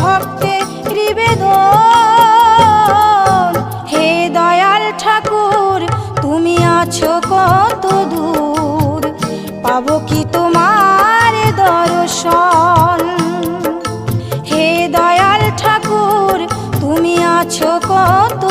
ভক্তে নিবেদন। হে দয়াল ঠাকুর, তুমি আছো কত দূর? পাবো কি তোমার দর্শন? হে দয়াল ঠাকুর, তুমি আছো কত